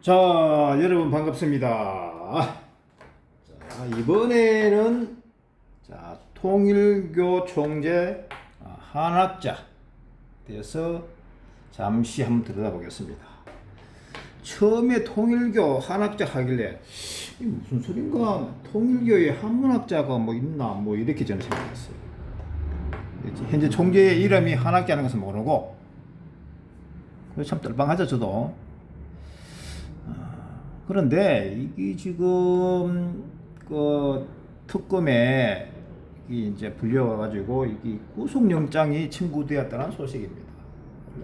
자, 여러분 반갑습니다. 자, 이번에는 자, 통일교 총재 아, 한학자 대해서 잠시 한번 들여다보겠습니다. 처음에 통일교 한학자 하길래 이 무슨 소린가 통일교에 한문학자가 뭐 있나 뭐 이렇게 저는 생각했어요. 현재 총재의 이름이 한학자는 것은 모르고 참 떨방하죠 저도. 그런데 이게 지금 그 특검에 이제 불려와가지고 이게 구속영장이 청구되었다는 소식입니다.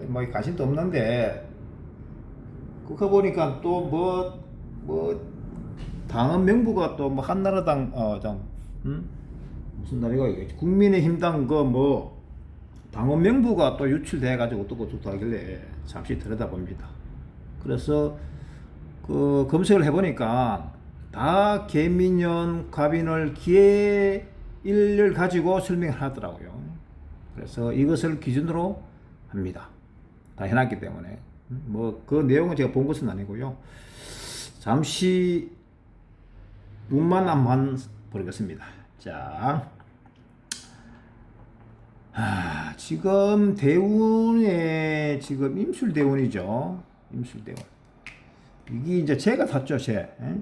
뭐 관심도 없는데 그거 보니까 또뭐뭐 당헌 명부가 또 뭐 한나라당 어좀 음? 무슨 날이가 이게 국민의힘당 그뭐 당헌 명부가 또 유출돼 가지고 저떻고 하길래 잠시 들여다봅니다. 그래서 그 검색을 해보니까 다 개민연 갑인을 기회일을 가지고 설명을 하더라고요. 그래서 이것을 기준으로 합니다. 다 해놨기 때문에 뭐 그 내용은 제가 본 것은 아니고요. 잠시 눈만 한번 보겠습니다. 자, 아, 지금 대운에 지금 임술 대운이죠. 임술 대운. 이게 이제 제가 탔죠, 제. 에?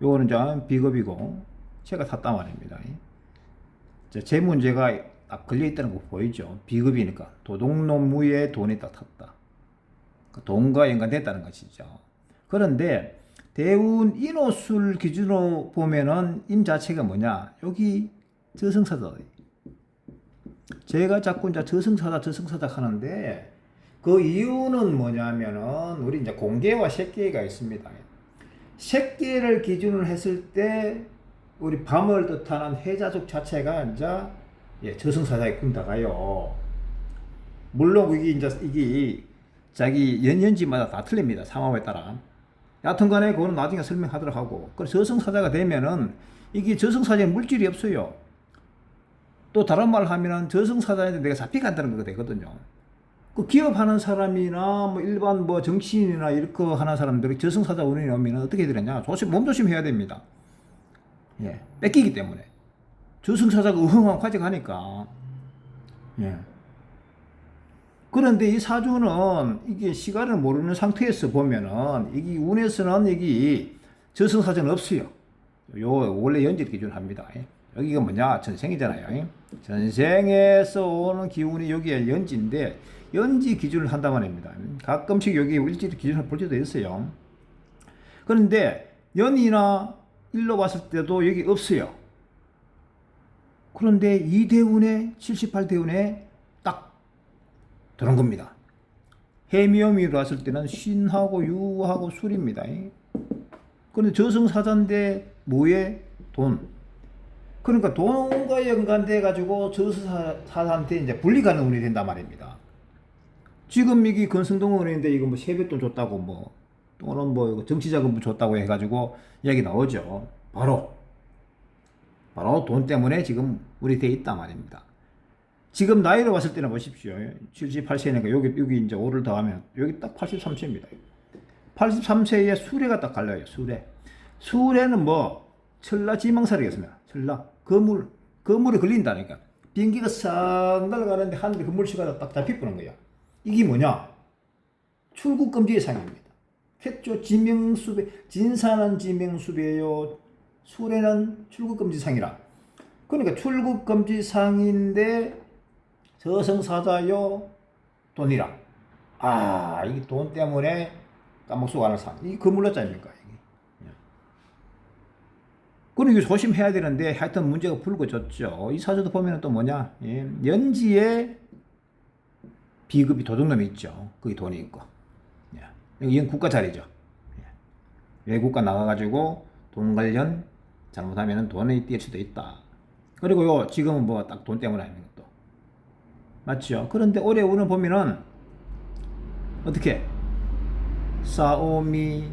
요거는 이제 비겁이고, 제가 탔단 말입니다. 자, 제 문제가 딱 걸려있다는 거 보이죠? 비겁이니까. 도둑놈무에 돈이 딱 탔다. 그 돈과 연관됐다는 것이죠. 그런데, 대운 인호술 기준으로 보면은 임 자체가 뭐냐? 여기 저승사자. 제가 자꾸 이제 저승사자, 저승사자 하는데, 그 이유는 뭐냐면은 우리 이제 공개와 색계가 있습니다. 색계를 기준으로 했을 때 우리 밤을 뜻하는 해자족 자체가 이제 예, 저승사자에 군다가요. 물론 이게 이제 이게 자기 연연지마다 다 틀립니다. 상황에 따라. 여튼 간에 그거는 나중에 설명하도록 하고. 그 저승사자가 되면은 이게 저승사자의 물질이 없어요. 또 다른 말 하면은 저승사자한테 내가 잡혀간다는 거 되거든요. 그 기업하는 사람이나 뭐 일반 뭐 정치인이나 이렇게 하는 사람들이 저승사자 운이 오면 어떻게 해야 되냐 조심 몸조심해야 됩니다. 예, 뺏기기 때문에 저승사자가 어흥하고 가져가니까 예. 그런데 이 사주는 이게 시간을 모르는 상태에서 보면은 이게 운에서는 여기 저승사자는 없어요. 요 원래 연질 기준 합니다. 예. 여기가 뭐냐 전생이잖아요. 예. 전생에서 오는 기운이 여기에 연지인데 연지 기준을 한단 말입니다. 가끔씩 여기 일지 기준을 볼 때도 있어요. 그런데 연이나 일로 봤을 때도 여기 없어요. 그런데 이대운에 78대운에 딱 들어온 겁니다. 해미엄이 왔을 때는 신하고 유하고 술입니다. 그런데 저승사자인데 뭐에 돈. 그러니까 돈과 연관돼 가지고 저승사자한테 이제 분리가는 운이 된단 말입니다. 지금 이게 건승동원인데 이거 뭐 세뱃돈 줬다고 뭐 또는 뭐 정치자금 줬다고 해가지고 이야기 나오죠. 바로 바로 돈 때문에 지금 우리 돼 있단 말입니다. 지금 나이로 봤을 때는 보십시오. 78세니까 여기 여기 이제 5를 더하면 여기 딱 83세입니다. 83세에 수레가 딱 갈려요. 수레. 수레는 뭐 철라 지망살이겠습니다. 철라 거물 거물에 걸린다니까. 비행기가 싹 날아가는데 하늘에 건물치가 딱 잡히는 거야. 이게 뭐냐? 출국 금지의 상입니다. 했죠. 지명수배, 진사는 지명수배요. 수레는 출국 금지 상이라. 그러니까 출국 금지 상인데 저승사자요 돈이라. 아, 이게 돈 때문에 까먹고 가는 상. 이게 그물러자입니까? 이게. 예. 이거 조심해야 되는데 하여튼 문제가 불거졌죠. 이 사주도 보면 또 뭐냐? 예. 연지에 비급이 도둑놈이 있죠. 거기 돈이 있고. 예. 이건 국가 자리죠. 예. 외국가 나가가지고 돈 관련 잘못하면 돈이 뛸 수도 있다. 그리고요, 지금은 뭐 딱 돈 때문에 하는 것도. 맞죠? 그런데 올해 운을 보면은, 어떻게? 싸오미,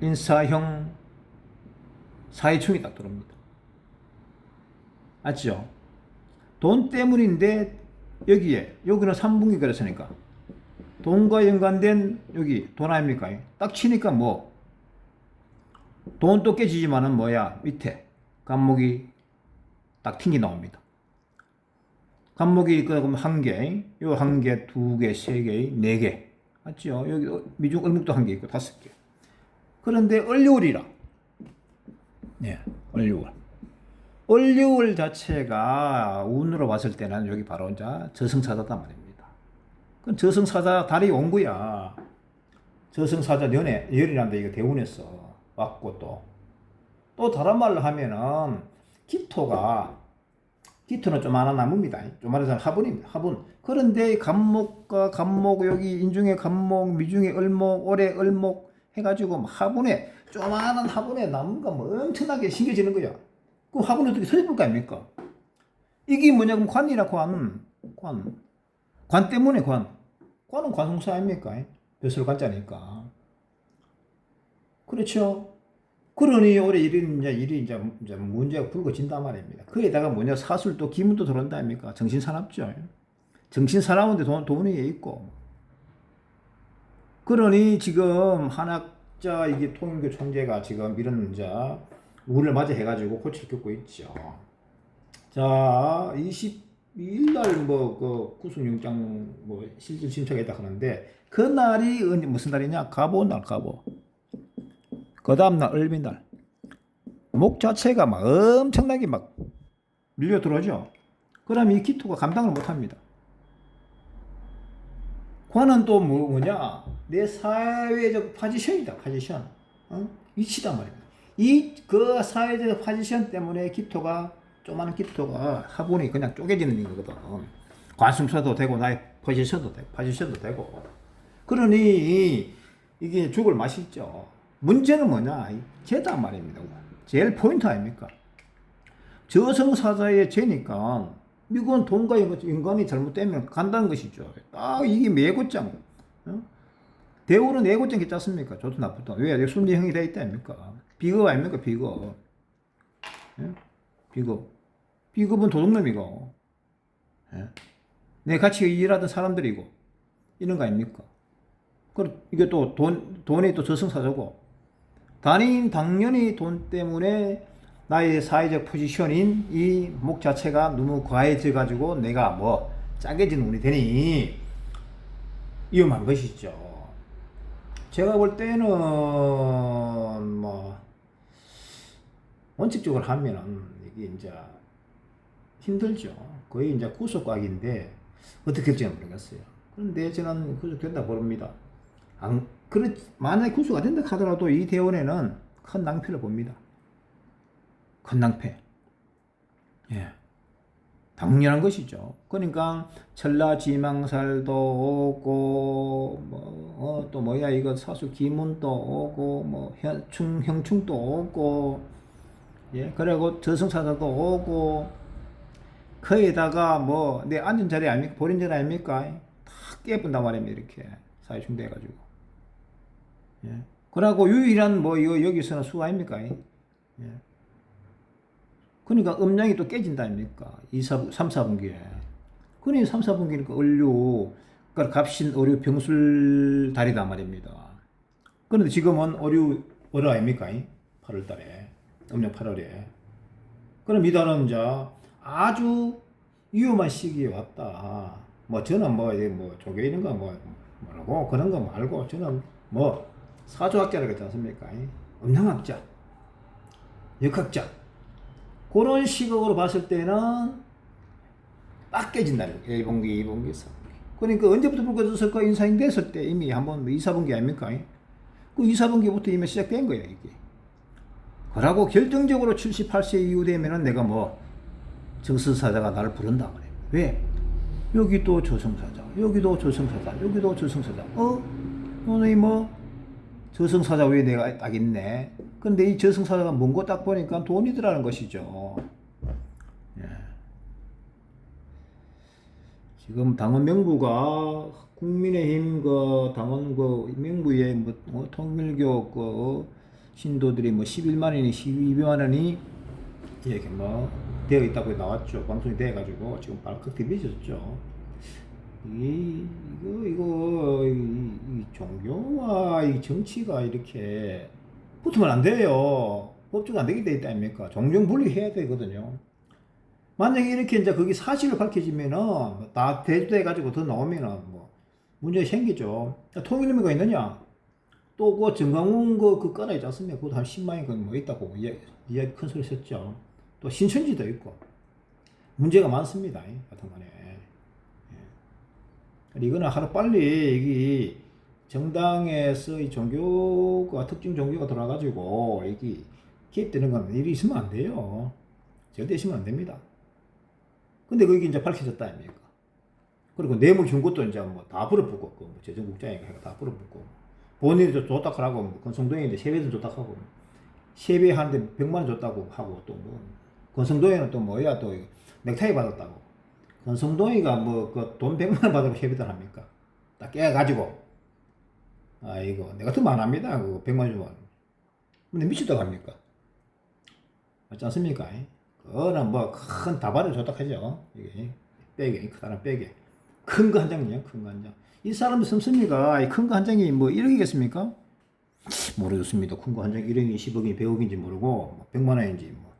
인사형, 사회충이 딱 들어옵니다. 맞죠? 돈 때문인데 여기에 여기는 3분기 그랬으니까 돈과 연관된 여기 돈 아닙니까? 딱 치니까 뭐 돈도 깨지지만은 뭐야 밑에 간목이 딱 튕기 나옵니다. 간목이 그럼 한 개, 요 한 개, 두 개, 세 개, 네 개. 맞죠? 여기 미중 을목도 한 개 있고 다섯 개. 그런데 을료월이라. 네, 을료월. 을료월 자체가 운으로 봤을 때는 여기 바로 이제 저승사자단 말입니다. 그건 저승사자 달이 온 거야. 저승사자 연애, 열이란다 이거 대운에서 왔고 또. 또 다른 말로 하면은 기토가 기토는 조만한 나무입니다. 조만한 화분입니다. 화분. 그런데 간목과 간목 여기 인중에 간목, 미중에 을목, 올해 을목 해가지고 뭐 화분에 조만한 화분에 나무가 뭐 엄청나게 심겨지는 거야. 그 화분이 어떻게 터져볼 거 아닙니까? 이게 뭐냐면 관이라 관, 관, 관 때문에 관. 관은 관성사 아닙니까? 벼슬 관자니까. 그렇죠. 그러니 올해 일이 이제 일이 이제, 이제 문제가 불거진단 말입니다. 거기다가 뭐냐 사술도 기문도 들어온다 아닙니까? 정신 사납죠. 정신 사나운데 돈 돈이 있고. 그러니 지금 한학자 이게 통일교 총재가 지금 이런 이제 우를 맞이 해가지고 고치를 겪고 있죠. 자, 22일 날 뭐그 구속영장 뭐 실질 신청했다 하는데 그 날이 언제 무슨 날이냐? 가보 날 가보. 그 다음날 을비날 목 자체가 막 엄청나게 막 밀려 들어오죠. 그럼 이 기토가 감당을 못합니다. 관은 또 뭐, 뭐냐? 내 사회적 포지션이다, 포지션. 어? 위치단 말입니다. 이 그 사회적 포지션 때문에 기토가 조그마한 기토가 화분이 그냥 쪼개지는 거거든. 관심사도 되고 나의 포지션도 되고 포지션도 되고. 그러니 이게 죽을 맛이 있죠. 문제는 뭐냐? 죄다 말입니다. 제일 포인트 아닙니까? 저승사자의 죄니까 이건 돈과 인간이 잘못되면 간다는 것이죠. 딱 이게 매고장. 어? 대우는 애고장 있지 않습니까? 좋든 나쁘든. 왜? 순리형이 되어 있다 아닙니까? 비겁 아닙니까? 비겁. 예? 비겁. 비겁은 도둑놈이고. 예? 내 같이 일하던 사람들이고. 이런 거 아닙니까? 그 이게 또 돈, 돈이 또 저승사자고. 단인 당연히 돈 때문에 나의 사회적 포지션인 이 목 자체가 너무 과해져 가지고 내가 뭐 짜게진 운이 되니 위험한 것이죠. 제가 볼 때는 뭐 원칙적으로 하면은 이게 이제 힘들죠. 거의 이제 구속각인데 어떻게 될지는 모르겠어요. 그런데 저는 구속된다 봅니다. 안, 그렇, 만약에 구속가 된다 하더라도 이 대원에는 큰 낭패를 봅니다. 큰 낭패. 예. 당연한 것이죠. 그러니까 천라 지망살도 오고 뭐, 어, 또 뭐야 이거 사수 기문도 오고 뭐 현충 형충도 오고 예 그리고 저승사자도 오고 거기다가 뭐 내 앉은 자리 아닙니까? 보린 자리 아닙니까? 다 깨분단 말입니다 이렇게. 사회충돼 가지고. 예. 그러고 유일한 뭐 이거 여기서는 수 아닙니까? 예. 그러니까 음량이 또 깨진다 아닙니까? 2, 4, 3, 4분기에. 그러니 3, 4분기니까 을류, 그러니까 갑신, 어류, 병술 달이다 말입니다. 그런데 지금은 어류, 어려 아닙니까? 8월 달에. 음력 8월에. 그럼 이 달은 이제 아주 위험한 시기에 왔다. 뭐 저는 뭐, 뭐, 조개 있는 거 뭐, 뭐라고 그런 거 말고 저는 뭐 사조학자라고 했지 않습니까? 음양학자, 역학자, 그런 시각으로 봤을 때는 딱 깨진다. 1분기, 2분기, 3분기. 그러니까 언제부터 불거졌을까? 인사인 됐을 때 이미 한번 2, 4분기 아닙니까? 그 2, 4분기부터 이미 시작된 거야, 이게. 그러고 결정적으로 78세 이후 되면은 내가 뭐 정승사자가 나를 부른다 말이야. 왜? 여기도 조성사자, 여기도 조성사자, 여기도 조성사자. 어? 너네 뭐 저승사자 왜 내가 딱 있네. 근데 이 저승사자가 뭔고 딱 보니까 돈이더라는 것이죠. 예. 지금 당원 명부가 국민의힘 그 당원 그 명부에 뭐, 뭐 통일교 그 신도들이 뭐 11만 원이 12만 원이 이렇게 뭐 되어 있다고 나왔죠. 방송이 돼 가지고 지금 발칵 뒤비졌죠. 이 이거 이거 이 정치가 이렇게 붙으면 안 돼요. 법적 안 되게 돼 있다 아닙니까? 종종 분리해야 되거든요. 만약에 이렇게 이제 거기 사실을 밝혀지면은 다 대두돼 가지고 더 나오면은 뭐 문제 생기죠. 통일의미가 있느냐? 또그 정강훈 그, 그 건에 있지 않습니까? 그것도 한 10만원 뭐 있다고 이야기, 이야기 큰 소리 썼죠. 또 신천지도 있고 문제가 많습니다. 하여튼 간에 예. 이거는 하루 빨리 여기 정당에서 이 종교가 특정 종교가 들어가지고 여기 개입되는 건 일이 있으면 안 돼요. 절대 있으면 안 됩니다. 근데 그게 이제 밝혀졌다 아닙니까? 그리고 뇌물 준 것도 이제 뭐 다 불어붙고 그뭐 재정국장이가 해가 다 불어붙고 본인이 줬다 하라고 뭐 건성동인데 세배도 줬다 하고 세배 하는데 100만 원 줬다고 하고 또뭐 건성동이는 또 뭐야 또 넥타이 받았다고 건성동이가 뭐 그돈 100만 원 받으면 세배들 합니까? 딱 깨가지고 아이고 내가 더 많합니다 그거 100만 원 주면 근데 미쳤다고 합니까? 맞지 않습니까? 그거는 뭐 큰 다발을 줬다 하죠 이게 빼게 그 사람 빼게 큰 거 한 장이요 큰 거 한 장. 이 사람 씀씀이가 큰 거 한 장이 뭐 1억이겠습니까? 모르겠습니다. 큰 거 한 장 1억이 10억이 100억인지 모르고 뭐 100만 원인지 뭐.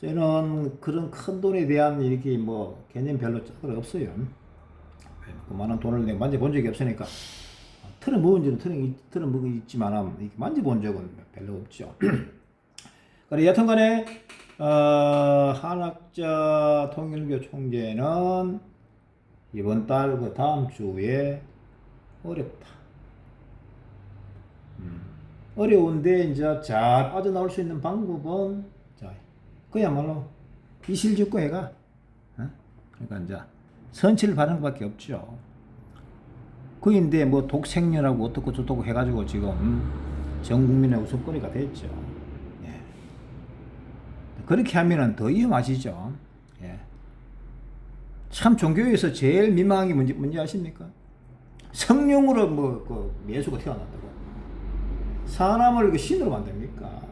저는 그런 큰 돈에 대한 이렇게 뭐 개념 별로 없어요. 그만한 돈을 내가 만져본 적이 없으니까 틀어 먹은 적은 틀어, 틀어 먹었지만 이렇게 만져본 적은 별로 없죠. 그래 여튼 간에 어, 한학자 통일교 총재는 이번 달 그 다음 주에 어렵다. 음, 어려운데 이제 잘 빠져나올 수 있는 방법은 자 그야말로 이실직고 해가 어? 그러니까 이제 바르는 것밖에 없죠. 그인데 뭐 독생녀라고 어떻고 저떻고 해가지고 지금 전 국민의 웃음거리가 됐죠. 예. 그렇게 하면은 더 위험하시죠. 예. 참 종교에서 제일 민망한 게 뭔지, 뭔지 아십니까? 성령으로 뭐, 그, 예수가 태어났다고. 사람을 그 신으로 만듭니까?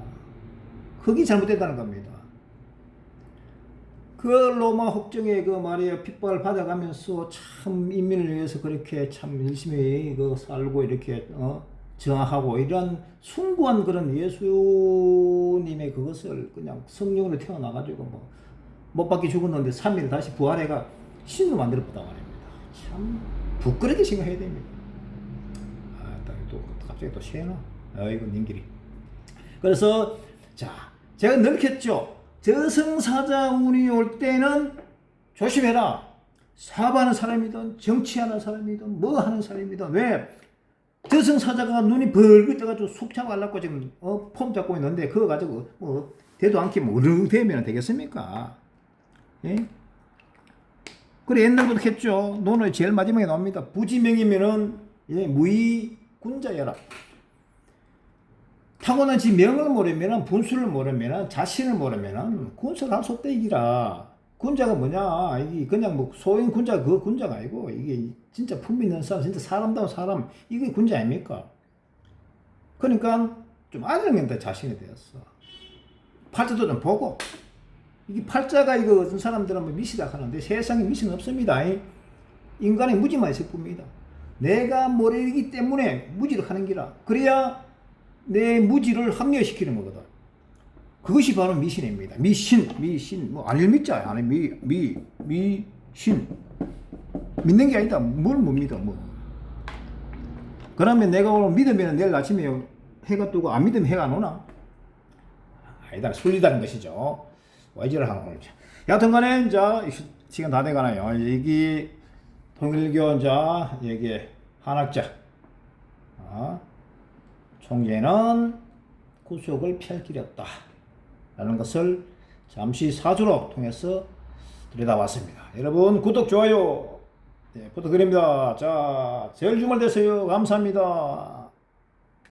그게 잘못됐다는 겁니다. 그 로마 혹정의 그 말이에요. 핍박을 받아가면서 참 인민을 위해서 그렇게 참 열심히 그 살고 이렇게, 어, 저항하고 이런 숭고한 그런 예수님의 그것을 그냥 성령으로 태어나가지고 뭐, 못 받게 죽었는데 3일 다시 부활해가 신으로 만들었단 말입니다. 참 부끄럽게 생각해야 됩니다. 아, 또 갑자기 또 시해나. 아이고 님들이. 그래서 자 제가 늘겠죠. 저승사자 운이 올 때는 조심해라. 사업하는 사람이든 정치하는 사람이든 뭐 하는 사람이든 왜 저승사자가 눈이 벌겋 떠가지고 속 잡고 알라고 지금 어, 폼 잡고 있는데 그거 가지고 뭐 대도 않게 뭐 어느 되면 되겠습니까? 예? 그래 옛날부터 했죠. 논의 제일 마지막에 나옵니다. 부지명이면은 예, 무의 군자여라. 타고난 지 명을 모르면은 분수를 모르면은 자신을 모르면은 군수를 할 수 없다 이기라. 군자가 뭐냐? 이게 그냥 뭐 소인 군자 그 군자가 아니고 이게 진짜 품위 있는 사람, 진짜 사람다운 사람 이게 군자 아닙니까? 그러니까 좀 아령한다 자신이 되었어. 팔자도 좀 보고 이게 팔자가 이거 어떤 사람들은 뭐 미시다 하는데 세상에 미시는 없습니다. 인간의 무지만 있을 뿐입니다. 내가 모르기 때문에 무지를 하는 기라. 그래야 내 무지를 합리화시키는 거거든. 그것이 바로 미신입니다. 미신, 미신, 뭐 아닐 믿자, 아니 미, 미, 미신. 믿는 게 아니다. 뭘 못 믿어, 뭐. 그러면 내가 오늘 믿으면 내일 아침에 해가 뜨고 안 믿으면 해가 안 오나? 아니다. 순리다는 것이죠. 와이지를 하는 거죠. 여튼 간에, 이제, 시간 다 돼가나요? 여기, 통일교, 이제, 여기, 한학자. 어? 총재는 구속을 펼 길이 없다. 라는 것을 잠시 사주로 통해서 들여다봤습니다. 여러분, 구독, 좋아요, 네, 부탁드립니다. 자, 절 주말 되세요. 감사합니다.